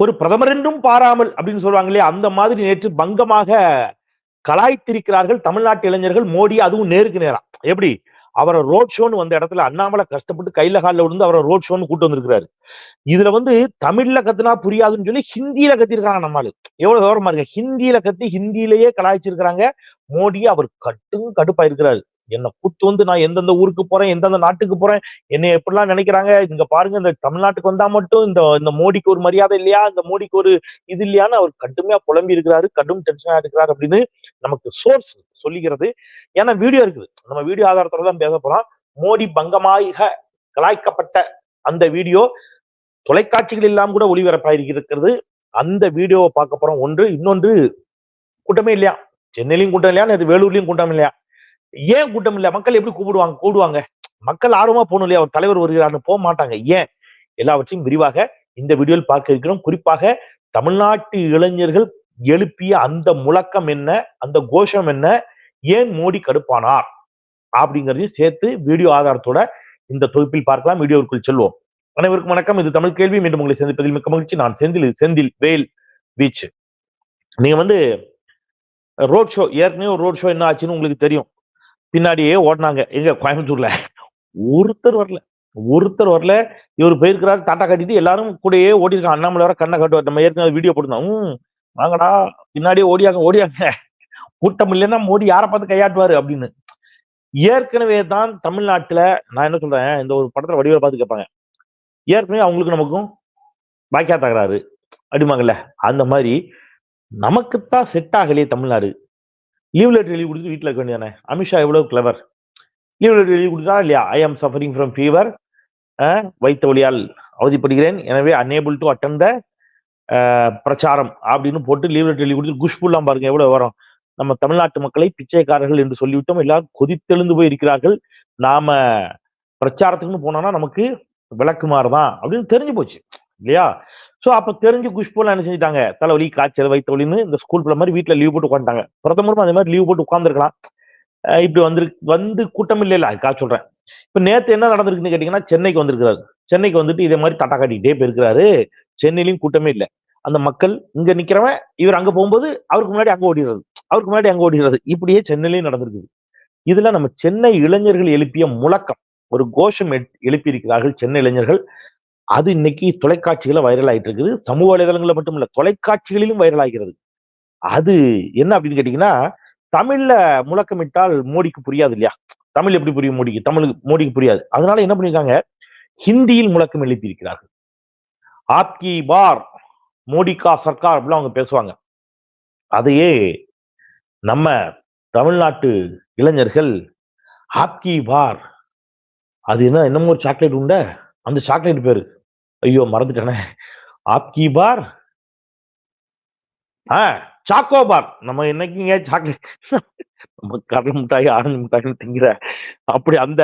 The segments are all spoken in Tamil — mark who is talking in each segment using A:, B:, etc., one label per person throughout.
A: ஒரு பிரதமர் என்றும் பாராமல் அப்படின்னு சொல்லுவாங்க இல்லையா? அந்த மாதிரி நேற்று பங்கமாக கலாய்த்திருக்கிறார்கள் தமிழ்நாட்டு இளைஞர்கள். மோடி அதுவும் நேருக்கு நேரா. எப்படி? அவரை ரோட் ஷோன்னு வந்த இடத்துல அண்ணாமலை கஷ்டப்பட்டு கையில காலில் விழுந்து அவரை ரோட் ஷோன்னு கூட்டு வந்திருக்கிறாரு. இதுல வந்து தமிழ்ல கத்துனா புரியாதுன்னு சொல்லி ஹிந்தியில கத்திருக்காங்க நம்மளு எவ்வளவு விவரமா இருக்கு? ஹிந்தியில கத்தி ஹிந்தியிலேயே கலாய்ச்சிருக்கிறாங்க. மோடி அவர் கட்டும் கடுப்பா இருக்கிறாரு என்ன கூட்டு வந்து நான் எந்தெந்த ஊருக்கு போறேன் எந்தெந்த நாட்டுக்கு போறேன் என்னை எப்படிலாம் நினைக்கிறாங்க? இங்க பாருங்க இந்த தமிழ்நாட்டுக்கு வந்தா மட்டும் இந்த இந்த மோடிக்கு ஒரு மரியாதை இல்லையா? இந்த மோடிக்கு ஒரு இது இல்லையான்னு அவர் கடுமையா புலம்பி இருக்கிறாரு கடும் டென்ஷனா இருக்கிறாரு அப்படின்னு நமக்கு சோர்ஸ் சொல்லுகிறது ஏன்னா வீடியோ இருக்குது. நம்ம வீடியோ ஆதாரத்தோட தான் பேச போறோம். மோடி பங்கமாக கலாய்க்கப்பட்ட அந்த வீடியோ தொலைக்காட்சிகள் எல்லாம் கூட ஒளிபரப்பாயிருக்கிறது அந்த வீடியோவை பார்க்க போறோம். ஒன்று இன்னொன்று கூட்டமே இல்லையா? சென்னையிலையும் கூட்டம் இல்லையா? இது வேலூர்லயும் கூட்டம் இல்லையா? ஏன் கூட்டம் இல்லை? மக்கள் எப்படி கூப்பிடுவாங்க? கூடுவாங்க. மக்கள் ஆர்வமா போகணும் இல்லையா? அவர் தலைவர் வருகிறார்னு போக மாட்டாங்க. ஏன்? எல்லாவற்றையும் விரிவாக இந்த வீடியோவில் பார்க்க இருக்கிறோம். குறிப்பாக தமிழ்நாட்டு இளைஞர்கள் எழுப்பிய அந்த முழக்கம் என்ன? அந்த கோஷம் என்ன? ஏன் மோடி கடுப்பானார்? அப்படிங்கிறதையும் சேர்த்து வீடியோ ஆதாரத்தோட இந்த தொகுப்பில் பார்க்கலாம். வீடியோவுக்குள் செல்வோம். அனைவருக்கும் வணக்கம். இது தமிழ் கேள்வி. மீண்டும் உங்களை சந்திப்பதில் மிக்க மகிழ்ச்சி. நான் செந்தில் செந்தில் வேல் பீச் நீங்க வந்து ரோட் ஷோ ஏற்கனவே ஒரு ரோட் ஷோ என்ன ஆச்சுன்னு உங்களுக்கு தெரியும். பின்னாடியே ஓடினாங்க எங்க? கோயம்புத்தூர்ல. ஒருத்தர் வரல. ஒருத்தர் வரல. இவர் போயிருக்கிறார் டாட்டா கட்டிட்டு எல்லாரும் கூடயே ஓடி அண்ணாமலை வர கண்ணை கட்டுவார். நம்ம ஏற்கனவே வீடியோ போட்டிருந்தோம். வாங்கடா. பின்னாடியே ஓடியாங்க ஓடியாங்க. கூட்டம் இல்லைன்னா மோடி யாரை பார்த்து கையாட்டுவாரு அப்படின்னு. ஏற்கனவே தான் தமிழ்நாட்டுல நான் என்ன சொல்றேன்? இந்த ஒரு படத்துல வடிவ பார்த்து கேட்பாங்க. ஏற்கனவே அவங்களுக்கு நமக்கும் பாக்கியா தகராறு அப்படிமாங்கல்ல அந்த மாதிரி நமக்குத்தான் செட் ஆகலையே தமிழ்நாடு. லீவ் லெட்டர் எழுதி கொடுத்து வீட்டில் இருக்க வேண்டியதானே அமித்ஷா எவ்வளவு கிளவர் லீவ் லெட்டர் எழுதி கொடுத்தா இல்லையா? ஐ ஆம் சஃபரிங் ஃப்ரம் ஃபீவர் வைத்த வழியால் அவதிப்படுகிறேன். எனவே அன்னேபிள் டு அட்டன் த பிரச்சாரம் அப்படின்னு போட்டு லீவ் லெட்டர் எழுதி கொடுத்து குஷ்புல்லாம் பாருங்க எவ்வளவு வரும் நம்ம தமிழ்நாட்டு மக்களை பிச்சைக்காரர்கள் என்று சொல்லிவிட்டோம். எல்லாரும் கொதித்தெழுந்து போய் இருக்கிறார்கள் நாம பிரச்சாரத்துக்குன்னு போனோம்னா நமக்கு விளக்குமாறு தான் அப்படின்னு தெரிஞ்சு போச்சு. இல்லையா? ஸோ அப்போ தெரிஞ்சு குஷ்புலாம் என்ன செஞ்சுட்டாங்க? தலைவலி காய்ச்சல் வைத்த இந்த ஸ்கூல் பிள்ளை மாதிரி வீட்டில் லீவ் போட்டு உட்காந்துட்டாங்க பிரதமரும் அதே மாதிரி லீவ் போட்டு உட்காந்துருக்கலாம் இப்படி வந்து வந்து கூட்டம் இல்லை இல்ல. அதுக்காக சொல்றேன். இப்போ நேற்று என்ன நடந்திருக்குன்னு கேட்டிங்கன்னா சென்னைக்கு வந்திருக்கிறாரு. சென்னைக்கு வந்துட்டு இதே மாதிரி டாட்டா காட்டிக்கிட்டே போயிருக்கிறாரு. சென்னையிலையும் கூட்டமே இல்லை. அந்த மக்கள் இங்க நிக்கிறவன் இவர் அங்க போகும்போது அவருக்கு முன்னாடி அங்க ஓடிடுறது. அவருக்கு முன்னாடி அங்க ஓடிடுறது. இப்படியே சென்னையிலையும் நடந்திருக்குது. இதுல நம்ம சென்னை இளைஞர்கள் எழுப்பிய முழக்கம் ஒரு கோஷம் எழுப்பி இருக்கிறார்கள் சென்னை இளைஞர்கள். அது இன்னைக்கு தொலைக்காட்சிகள வைரல் ஆகிட்டு இருக்குது சமூக வலைதளங்களில் மட்டும் இல்ல தொலைக்காட்சிகளிலும் வைரல் ஆகிறது. அது என்ன அப்படின்னு கேட்டீங்கன்னா தமிழ்ல முழக்கமிட்டால் மோடிக்கு புரியாது இல்லையா? தமிழ் எப்படி புரியும் மோடிக்கு? தமிழ் மோடிக்கு புரியாது. அதனால என்ன பண்ணியிருக்காங்க? ஹிந்தியில் முழக்கம் எழுப்பி இருக்கிறார்கள் ஆப்கி பார் மோடிகா சர்க்கார் அப்படிலாம் அவங்க பேசுவாங்க. அதையே நம்ம தமிழ்நாட்டு இளைஞர்கள் ஆப்கி பார் அது என்ன என்னமோ ஒரு சாக்லேட் உண்ட அந்த சாக்லேட் பேரு. ஐயோ மறந்துட்டேனே. ஆப்கி பார். ஆ சாக்கோ பார். நம்ம என்னைக்குங்க சாக்லேட் நம்ம கடல் மிட்டாய் ஆரஞ்சு மிட்டாய்னு திங்கிற. அப்படி அந்த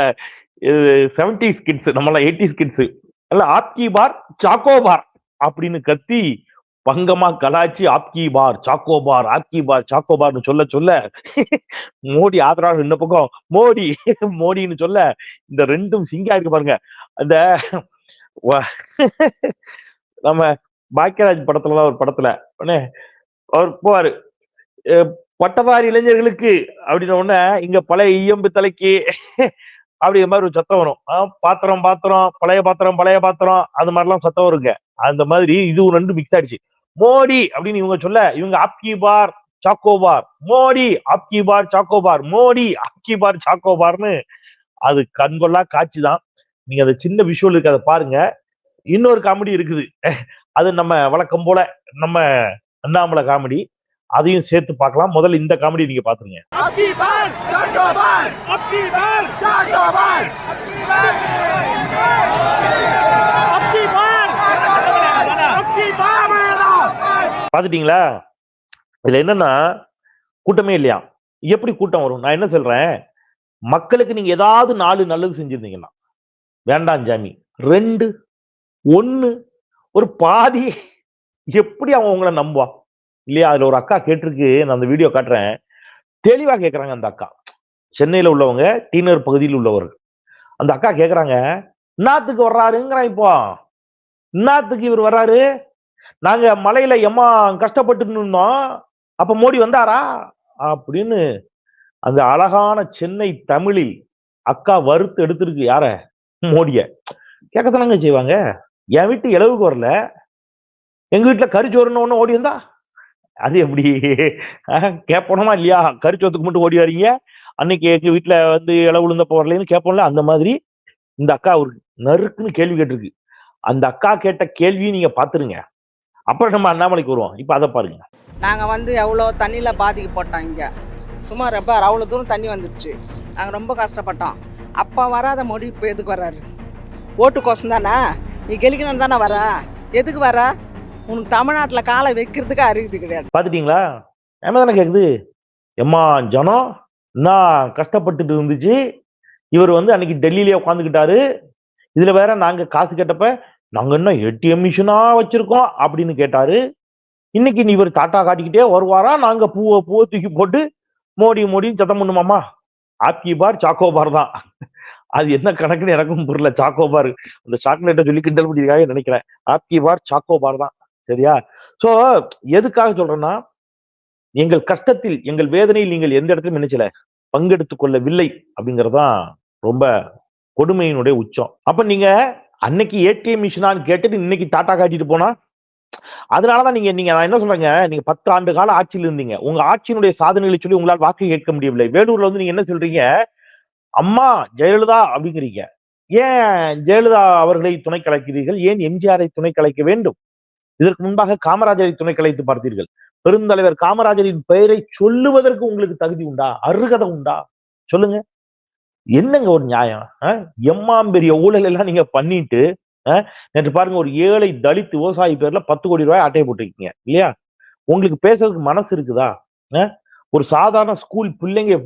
A: செவன்டி கிட்ஸ் நம்மளாம் எயிட்டி கிட்ஸ் அல்ல ஆப்கி பார் சாக்கோ பார் அப்படின்னு கத்தி பங்கமா கலாச்சி ஆப்கி பார் சாக்கோ பார் ஆப்கி பார் சாக்கோ பார்னு சொல்ல சொல்ல மோடி ஆதரவாளர் இந்த பக்கம் மோடி மோடின்னு சொல்ல இந்த ரெண்டும் சிங்கா இருக்கு பாருங்க. அந்த நம்ம பாக்கியராஜ் படத்துலலாம் ஒரு படத்துல அவர் போவாரு பட்டதாரி இளைஞர்களுக்கு அப்படின்ன உடனே இங்க பழைய ஈயம்பு தலைக்கு அப்படிங்கிற மாதிரி ஒரு சத்தம் வரும். பாத்திரம் பாத்திரம் பழைய பாத்திரம் பழைய பாத்திரம் அந்த மாதிரிலாம் சத்தம் வருங்க. அந்த மாதிரி இது ரெண்டு மிக்ஸ் ஆயிடுச்சு. மோடி அப்படின்னு இவங்க சொல்ல இவங்க ஆப்கி பார் சாக்கோபார் மோடி ஆப்கி பார் சாக்கோபார் மோடி ஆப்கி பார் சாக்கோபார்னு அது கண்கொள்ளா காட்சி தான். நீங்க அந்த சின்ன விஷுவல் இருக்கு அதை பாருங்க. இன்னொரு காமெடி இருக்குது. அது நம்ம வழக்கம் போல நம்ம அண்ணாமலை காமெடி அதையும் சேர்த்து பார்க்கலாம். முதல்ல இந்த காமெடி நீங்க பாத்துருங்க பாத்துட்டீங்களா இதுல என்னன்னா கூட்டமே இல்லையா? எப்படி கூட்டம் வரும்? நான் என்ன சொல்றேன்? மக்களுக்கு நீங்க ஏதாவது நாலு நல்லது செஞ்சிருந்தீங்கன்னா வேண்டாம் ஜாமி. ரெண்டு ஒன்று ஒரு பாதி. எப்படி அவன் உங்களை நம்புவான் இல்லையா அதில் ஒரு அக்கா கேட்டிருக்கு நான் அந்த வீடியோ காட்டுறேன். தெளிவாக கேட்குறாங்க அந்த அக்கா. சென்னையில் உள்ளவங்க டீனர் பகுதியில் உள்ளவர்கள். அந்த அக்கா கேட்குறாங்க இன்னாத்துக்கு வர்றாருங்கிறான் இப்போ. இன்னாத்துக்கு இவர் வர்றாரு? நாங்கள் மலையில் எம்மா கஷ்டப்பட்டு இருந்தோம். அப்போ மோடி வந்தாரா? அப்படின்னு அந்த அழகான சென்னை தமிழில் அக்கா வறுத்து எடுத்திருக்கு. யாரை? மோடிய. கேட்கத்தானங்க செய்வாங்க? என் வீட்டு இளவுக்கு வரல எங்க வீட்டுல கறிச்சோறுன்னு ஒண்ணு ஓடி வந்தா? அது எப்படி? கேட்போனோமா இல்லையா? கறிச்சோத்துக்கு மட்டும் ஓடி வரீங்க அன்னைக்கு எங்க வீட்டுல வந்து இளவு விழுந்தப்ப வரலன்னு கேட்போம்ல அந்த மாதிரி இந்த அக்கா ஒரு நறுக்குன்னு கேள்வி கேட்டிருக்கு. அந்த அக்கா கேட்ட கேள்வியை நீங்க பாத்துருங்க. அப்புறம் நம்ம அண்ணாமலைக்கு வருவோம். இப்ப அதை பாருங்க.
B: நாங்கள் வந்து எவ்வளோ தண்ணியில் பாதிக்கப்பட்டோம் இங்கே. சும்மா ரொம்ப அவ்வளோ தூரம் தண்ணி வந்துடுச்சு நாங்கள் ரொம்ப கஷ்டப்பட்டோம். அப்போ வராத மொழி இப்போ எதுக்கு வர்றாரு? ஓட்டு கோஷம் தானே? நீ கெலிக்கணும் தானே வர எதுக்கு வர உனக்கு தமிழ்நாட்டில் காலை வைக்கிறதுக்கு அறிவுது கிடையாது.
A: பாத்துட்டீங்களா? என்ன தானே கேட்குது எம்மா ஜனம் என்ன கஷ்டப்பட்டுட்டு இருந்துச்சு. இவர் வந்து அன்னைக்கு டெல்லியிலே உட்காந்துக்கிட்டாரு இதில் வேற நாங்கள் காசு கேட்டப்ப நாங்கள் என்ன ஏடிஎம் மிஷினாக வச்சுருக்கோம் அப்படின்னு கேட்டார். இன்னைக்கு நீ இவர் டாட்டா காட்டிக்கிட்டே வருவாரா? நாங்கள் பூவை பூவை தூக்கி போட்டு மோடி மோடின்னு சத்தம் பண்ணுமாம்மா ஆப்கி பார் சாக்கோ பார் தான். அது என்ன கணக்குன்னு எனக்கும் புரியல. சாக்கோ பார் அந்த சாக்லேட்டை சொல்லி கிண்டல் பண்ணியிருக்காங்க நினைக்கிறேன். ஆப்கி பார் தான். சரியா? சோ எதுக்காக சொல்றேன்னா எங்கள் கஷ்டத்தில் எங்கள் வேதனையில் நீங்கள் எந்த இடத்துலையும் நினைச்சல பங்கெடுத்து கொள்ளவில்லை அப்படிங்கறதான் ரொம்ப கொடுமையினுடைய உச்சம். அப்ப நீங்க அன்னைக்கு ஏடிஎம் மிஷினான்னு கேட்டுட்டு இன்னைக்கு டாட்டா காட்டிட்டு போனா அதனாலதான் நீங்க நீங்க நான் என்ன சொல்றேங்க நீங்க பத்து ஆண்டு கால ஆட்சியில் இருந்தீங்க. உங்க ஆட்சியினுடைய சாதனைகளை சொல்லி உங்களால் வாக்கு கேட்க முடியவில்லை. வேலூர்ல வந்து நீங்க என்ன சொல்றீங்க? அம்மா ஜெயலலிதா அப்படிங்கிறீங்க. ஏன் ஜெயலலிதா அவர்களை துணை கலைக்கிறீர்கள்? ஏன் எம்ஜிஆரை துணை கலைக்க வேண்டும்? இதற்கு முன்பாக காமராஜரை துணை கலைத்து பார்த்தீர்கள். பெருந்தலைவர் காமராஜரின் பெயரை சொல்லுவதற்கு உங்களுக்கு தகுதி உண்டா? அருகதை உண்டா? சொல்லுங்க. என்னங்க ஒரு நியாயம்? எம்மாம் பெரிய ஊழல் எல்லாம் நீங்க பண்ணிட்டு நேற்று பாருங்க ஒரு ஏழை தலித் விவசாயி பேர்ல பத்து கோடி ரூபாய் அட்டையை போட்டிருக்கீங்க இல்லையா? உங்களுக்கு பேசுறதுக்கு மனசு இருக்குதா? ஒரு சாதாரண ஸ்கூல் பிள்ளைங்க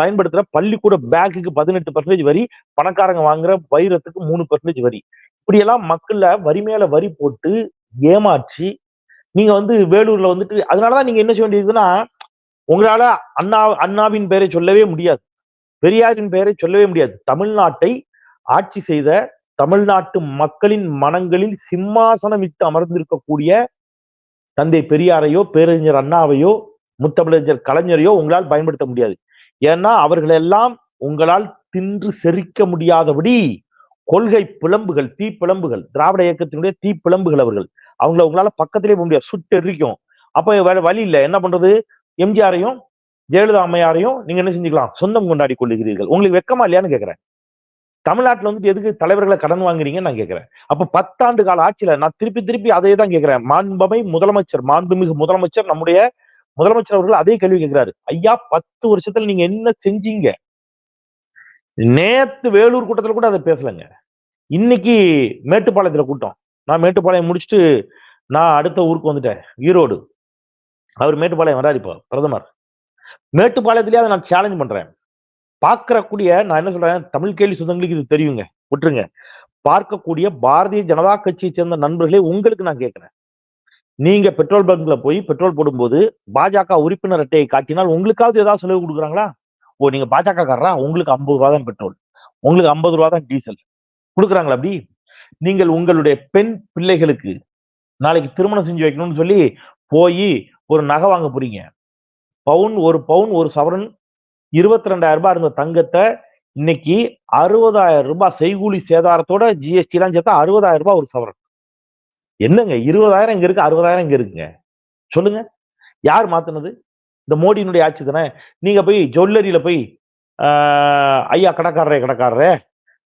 A: பயன்படுத்துற பள்ளிக்கூட பேக்குக்கு பதினெட்டு பர்சன்டேஜ் வரி பணக்காரங்க வாங்குற வைரத்துக்கு மூணு பர்சன்டேஜ் வரி. இப்படியெல்லாம் மக்களை மக்கள்ல வரி மேல வரி போட்டு ஏமாற்றி நீங்க வந்து வேலூர்ல வந்துட்டு அதனாலதான் நீங்க என்ன செய்ய வேண்டியதுன்னா உங்களால அண்ணா அண்ணாவின் பெயரை சொல்லவே முடியாது. பெரியாரின் பெயரை சொல்லவே முடியாது. தமிழ்நாட்டை ஆட்சி செய்த தமிழ்நாட்டு மக்களின் மனங்களில் சிம்மாசனமிட்டு அமர்ந்திருக்கக்கூடிய தந்தை பெரியாரையோ பேரறிஞர் அண்ணாவையோ முத்தமிழறிஞர் கலைஞரையோ உங்களால் பயன்படுத்த முடியாது. ஏன்னா அவர்களெல்லாம் உங்களால் தின்று செரிக்க முடியாதபடி கொள்கை பிளம்புகள் தீப்பிளம்புகள் திராவிட இயக்கத்தினுடைய தீப்பிளம்புகள் அவர்கள். அவங்கள உங்களால பக்கத்திலே போக முடியாது. சுட்டு எரிக்கும். அப்ப வேற வழி இல்லை. என்ன பண்றது? எம்ஜிஆரையும் ஜெயலலிதா அம்மையாரையும் நீங்க என்ன செஞ்சுக்கலாம்? சொந்தம் கொண்டாடி கொள்ளுகிறீர்கள். உங்களுக்கு வெக்கமா இல்லையான்னு கேட்கிறேன் தமிழ்நாட்டுல வந்துட்டு எதுக்கு தலைவர்களை கடன் வாங்குறீங்கன்னு நான் கேட்கிறேன் அப்ப பத்தாண்டு கால ஆட்சியில நான் திருப்பி திருப்பி அதே தான் கேட்கிறேன் மாண்பமை முதலமைச்சர் மாண்புமிகு முதலமைச்சர் நம்முடைய முதலமைச்சர் அவர்கள் அதே கேள்வி கேட்கிறாரு ஐயா பத்து வருஷத்துல நீங்க என்ன செஞ்சீங்க? நேத்து வேலூர் கூட்டத்துல கூட அதை பேசலங்க. இன்னைக்கு மேட்டுப்பாளையத்துல கூட்டம். நான் மேட்டுப்பாளையம் முடிச்சுட்டு நான் அடுத்த ஊருக்கு வந்துட்டேன் ஈரோடு. அவர் மேட்டுப்பாளையம் வராரு இப்போ பிரதமர். மேட்டுப்பாளையத்திலேயே அதை நான் சேலஞ்ச் பண்றேன். பார்க்கக்கூடிய நான் என்ன சொல்றேன் தமிழ் கேள்வி சொந்தங்களுக்கு இது தெரியுங்க. விட்டுருங்க. பார்க்கக்கூடிய பாரதிய ஜனதா கட்சியை சேர்ந்த நண்பர்களே உங்களுக்கு நான் கேட்கிறேன். நீங்க பெட்ரோல் பங்க்ல போய் பெட்ரோல் போடும்போது பாஜக உறுப்பினர் அட்டையை காட்டினால் உங்களுக்காவது ஏதாவது செலவு கொடுக்குறாங்களா? ஓ நீங்க பாஜக காரரா? உங்களுக்கு ஐம்பது ரூபா தான் பெட்ரோல். உங்களுக்கு ஐம்பது ரூபா தான் டீசல். கொடுக்குறாங்களா அப்படி? நீங்கள் உங்களுடைய பெண் பிள்ளைகளுக்கு நாளைக்கு திருமணம் செஞ்சு வைக்கணும்னு சொல்லி போய் ஒரு நகை வாங்க போறீங்க. பவுன் ஒரு பவுன் ஒரு சவரன் இருபத்தி ரெண்டாயிரம் ரூபாய் இருந்த தங்கத்தை இன்னைக்கு அறுபதாயிரம் ரூபாய் செய்கூலி சேதாரத்தோட ஜிஎஸ்டி எல்லாம் சேர்த்தா அறுபதாயிரம் ரூபாய் ஒரு சவரன். என்னங்க? இருபதாயிரம் இங்க இருக்கு அறுபதாயிரம் இங்க இருக்குங்க. சொல்லுங்க. யார் மாத்தினது? இந்த மோடியினுடைய ஆட்சி தானே? நீங்க போய் ஜுவல்லரியில போய் ஐயா கடைக்காரரே கடைக்காரரே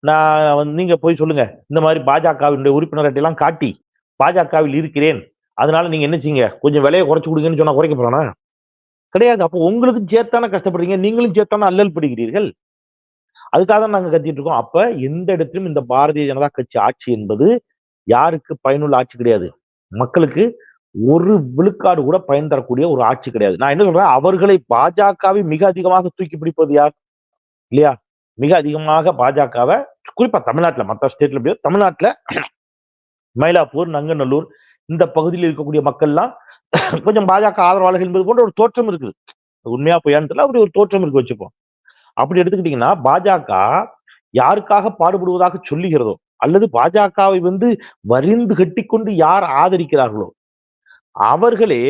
A: நான் வந்து நீங்க போய் சொல்லுங்க. இந்த மாதிரி பாஜகவினுடைய உறுப்பினர் காட்டி பாஜகவில் இருக்கிறேன். அதனால நீங்க என்ன செய்யுங்க? கொஞ்சம் விலையை குறைச்சு கொடுங்கன்னு சொன்னா குறைக்க போறானா? கிடையாது. அப்போ உங்களுக்கு சேர்த்தானே கஷ்டப்படுறீங்க. நீங்களும் சேர்த்தானே அல்லல் படுகிறீர்கள். அதுக்காக தான் நாங்க கத்திட்டு இருக்கோம். அப்ப எந்த இடத்திலும் இந்த பாரதிய ஜனதா கட்சி ஆட்சி என்பது யாருக்கு பயனுள்ள ஆட்சி கிடையாது. மக்களுக்கு ஒரு விழுக்காடு கூட பயன் தரக்கூடிய ஒரு ஆட்சி கிடையாது. நான் என்ன சொல்றேன்? அவர்களை பாஜகவை மிக அதிகமாக தூக்கி பிடிப்பது யார்? இல்லையா? மிக அதிகமாக பாஜகவை குறிப்பா தமிழ்நாட்டுல மற்ற ஸ்டேட்ல எப்படியோ தமிழ்நாட்டுல மயிலாப்பூர் நங்கநல்லூர் இந்த பகுதியில் இருக்கக்கூடிய மக்கள்லாம் கொஞ்சம் பாஜக ஆதரவாளர்கள் என்பது போன்ற ஒரு தோற்றம் இருக்குது. உண்மையா பொய்யான்னு தெரியல அப்படி ஒரு தோற்றம் இருக்கு வச்சுப்போம். அப்படி எடுத்துக்கிட்டீங்கன்னா பாஜக யாருக்காக பாடுபடுவதாக சொல்லுகிறதோ அல்லது பாஜகவை வந்து வரிந்து கட்டிக்கொண்டு யார் ஆதரிக்கிறார்களோ அவர்களே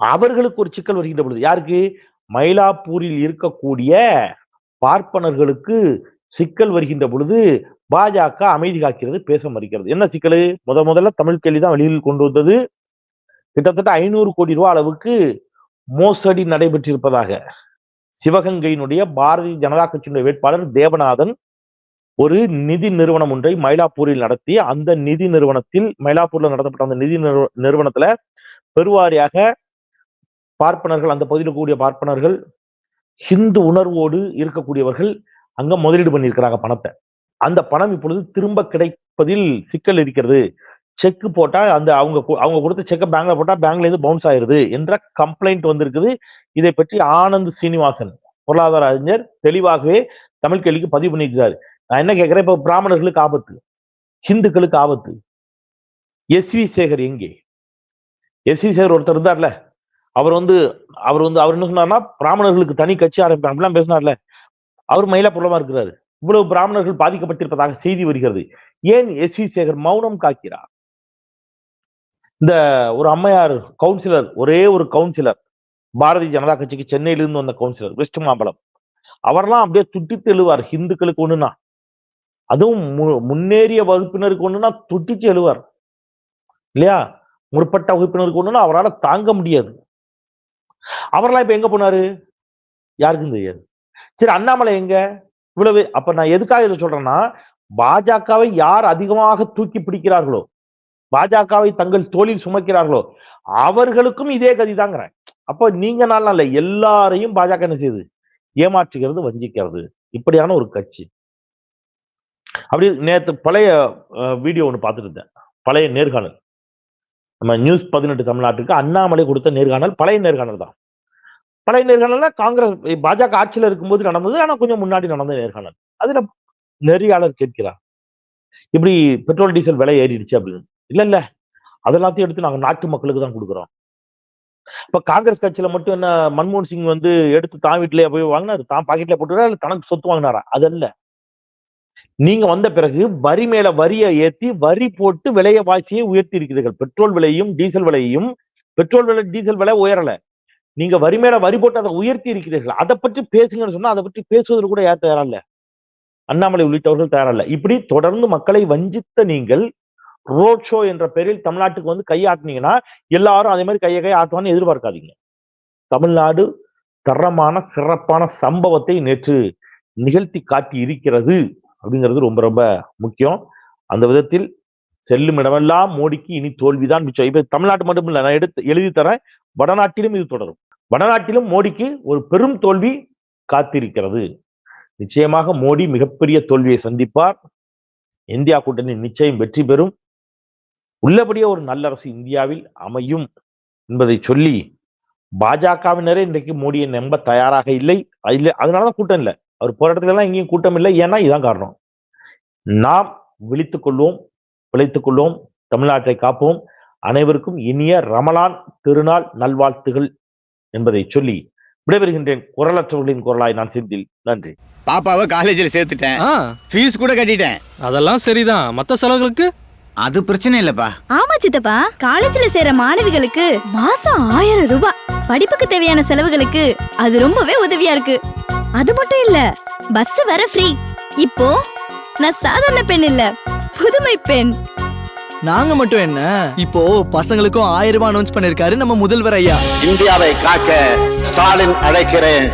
A: அவர்களுக்கு ஒரு சிக்கல் வருகின்ற பொழுது யாருக்கு? மயிலாப்பூரில் இருக்கக்கூடிய பார்ப்பனர்களுக்கு சிக்கல் வருகின்ற பொழுது பாஜக அமைதி காக்கிறது பேச மறுக்கிறது. என்ன சிக்கல்? முத முதல்ல தமிழ் கேள்வி தான் வெளியில் கொண்டு வந்தது. கிட்டத்தட்ட ஐநூறு கோடி ரூபாய் அளவுக்கு மோசடி நடைபெற்றிருப்பதாக சிவகங்கையினுடைய பாரதிய ஜனதா கட்சியினுடைய வேட்பாளர் தேவநாதன் ஒரு நிதி நிறுவனம் ஒன்றை மயிலாப்பூரில் நடத்தி அந்த நிதி நிறுவனத்தில் மயிலாப்பூர்ல நடத்தப்பட்ட அந்த நிதி நிறுவனத்துல பெருவாரியாக பார்ப்பனர்கள் அந்த பகுதியில் இருக்கக்கூடிய பார்ப்பனர்கள் ஹிந்து உணர்வோடு இருக்கக்கூடியவர்கள் அங்க முதலீடு பண்ணியிருக்கிறாங்க பணத்தை. அந்த பணம் இப்பொழுது திரும்ப கிடைப்பதில் சிக்கல் இருக்கிறது. செக் போட்டா அந்த அவங்க அவங்க கொடுத்த செக்கை பேங்க்ல போட்டா பேங்க்ல இருந்து பவுன்ஸ் ஆயிருது என்ற கம்ப்ளைண்ட் வந்திருக்குது. இதை பற்றி ஆனந்த் சீனிவாசன் பொருளாதார அறிஞர் தெளிவாகவே தமிழ் கேள்விக்கு பதிவு பண்ணியிருக்கிறாரு. நான் என்ன கேட்கிறேன்? இப்போ பிராமணர்களுக்கு ஆபத்து. ஹிந்துக்களுக்கு ஆபத்து. எஸ் வி சேகர் எங்கே? எஸ் வி சேகர் ஒருத்தர் இருந்தார்ல. அவர் வந்து அவர் வந்து அவர் என்ன சொன்னார்னா பிராமணர்களுக்கு தனி கட்சி ஆரம்பிப்பாங்க அப்படிலாம் பேசினார்ல. அவர் மயிலாப்புறமா இருக்கிறாரு. இவ்வளவு பிராமணர்கள் பாதிக்கப்பட்டிருப்பதாக செய்தி வருகிறது. ஏன் எஸ் வி சேகர் மௌனம் காக்கிறார்? இந்த ஒரு அம்மையார் கவுன்சிலர் ஒரே ஒரு கவுன்சிலர் பாரதிய ஜனதா கட்சிக்கு சென்னையிலிருந்து வந்த கவுன்சிலர் வெஸ்ட் மாம்பலம் அவர்லாம் அப்படியே துட்டி தெழுவார் ஹிந்துக்களுக்கு ஒண்ணுனா அதுவும் மு- முன்னேறிய வகுப்பினருக்கு ஒண்ணுனா துட்டிச்சு எழுவார் இல்லையா? முற்பட்ட வகுப்பினருக்கு ஒண்ணுனா அவரால் தாங்க முடியாது. அவரெல்லாம் இப்ப எங்க போனாரு? யாருக்கும் தெரியாது. சரி அண்ணாமலை எங்க? இவ்வளவு அப்ப நான் எதுக்காக இதை சொல்றேன்னா பாஜகவை யார் அதிகமாக தூக்கி பிடிக்கிறார்களோ பாஜகவை தங்கள் தோளில் சுமக்கிறார்களோ அவர்களுக்கும் இதே கதி தாங்கிறேன் அப்ப நீங்க நாள் இல்ல எல்லாரையும் பாஜக என்ன செய்யுது? ஏமாற்றுகிறது வஞ்சிக்கிறது. இப்படியான ஒரு கட்சி. அப்படி நேத்து பழைய வீடியோ ஒன்று பார்த்துட்டு இருந்தேன். பழைய நேர்காணல். நம்ம நியூஸ் பதினெட்டு தமிழ்நாட்டுக்கு அண்ணாமலை கொடுத்த நேர்காணல் பழைய நேர்காணல் தான். பழைய நேர்காணல்னா காங்கிரஸ் பாஜக ஆட்சியில் இருக்கும்போது நடந்தது ஆனா கொஞ்சம் முன்னாடி நடந்த நேர்காணல். அதுல நெறியாளர் கேட்கிறார். இப்படி பெட்ரோல் டீசல் விலை ஏறிடுச்சு அப்படின்னு. இல்ல இல்ல. அதெல்லாத்தையும் எடுத்து நாங்க நாட்டு மக்களுக்கு தான் கொடுக்குறோம். இப்ப காங்கிரஸ் கட்சியில மட்டும் என்ன மன்மோகன் சிங் வந்து எடுத்து தான் வீட்டிலேயே போய் வாங்கினாரு? தான் பாக்கெட்ல போட்டுறா இல்ல தனக்கு சொத்து வாங்கினாரா? அதல்ல. நீங்க வந்த பிறகு வரி மேல வரியை ஏத்தி வரி போட்டு விலைய வாசியை உயர்த்தி இருக்கிறீர்கள் பெட்ரோல் விலையும் டீசல் விலையையும் பெட்ரோல் விலை டீசல் விலை உயரல. நீங்க வரி மேல வரி போட்டு அதை உயர்த்தி இருக்கிறீர்கள் அதை பற்றி பேசுங்கன்னு சொன்னா அதை பற்றி பேசுவதற்கு கூட யார் தயாரா இல்ல? அண்ணாமலை உள்ளிட்டவர்கள் தயாரா இல்ல. இப்படி தொடர்ந்து மக்களை வஞ்சித்த நீங்கள் ரோட் ஷோ என்ற பெயரில் தமிழ்நாட்டுக்கு வந்து கையாட்டினீங்கன்னா எல்லாரும் அதே மாதிரி கையை கை ஆட்டுவான்னு எதிர்பார்க்காதீங்க. தமிழ்நாடு தரமான சிறப்பான சம்பவத்தை நேற்று நிகழ்த்தி காட்டி இருக்கிறது அப்படிங்கிறது ரொம்ப ரொம்ப முக்கியம். அந்த விதத்தில் செல்லும் இடமெல்லாம் மோடிக்கு இனி தோல்விதான் மிச்சம் இப்ப தமிழ்நாட்டு மட்டும் நான் எடுத்து எழுதி தரேன். வடநாட்டிலும் இது தொடரும். வடநாட்டிலும் மோடிக்கு ஒரு பெரும் தோல்வி காத்திருக்கிறது. நிச்சயமாக மோடி மிகப்பெரிய தோல்வியை சந்திப்பார். இந்தியா கூட்டணி நிச்சயம் வெற்றி பெறும். உள்ளபடியே ஒரு நல்லரசு இந்தியாவில் அமையும் என்பதை சொல்லி பாஜகவினரே இன்றைக்கு மோடியை நம்ப தயாராக இல்லை. இல்லை அதனாலதான் கூட்டம் இல்லை. அவர் போராட்டத்துல எல்லாம் எங்கேயும் கூட்டம் இல்லை. ஏன்னா இதான் காரணம். நாம் விழித்துக் கொள்வோம் பிழைத்துக் கொள்வோம் தமிழ்நாட்டை காப்போம். அனைவருக்கும் இனிய ரமலான் திருநாள் நல்வாழ்த்துகள் என்பதை சொல்லி விடைபெறுகின்றேன். குரலற்றவர்களின் குரலாய் நான் செந்தில். நன்றி.
C: பாப்பாவை காலேஜில் சேர்த்துட்டேன். ஃபீஸ் கூட கட்டிட்டேன்.
D: அதெல்லாம் சரிதான். மத்த செலவுகளுக்கு?
C: அது பிரச்சனை இல்லப்பா.
E: ஆமா சித்தப்பா காலேஜ்ல சேர மாணவிகளுக்கு மாசம் ஆயிரம் ரூபாய் படிப்புக்கு தேவையான செலவுகளுக்கு அது ரொம்பவே உதவியா இருக்கு. அது மட்டும் இல்ல பஸ் வர ஃப்ரீ இப்போ நான் சாதாரண பெண் இல்ல புதுமை பெண்.
F: நாங்க மட்டும் என்ன? இப்போ பசங்களுக்கும் ஆயிரம் ரூபாய் அனௌன்ஸ் பண்ணிருக்காரு நம்ம முதல்வர் ஐயா.
G: இந்தியாவை காக்க ஸ்டாலின் அழைக்கிறேன்.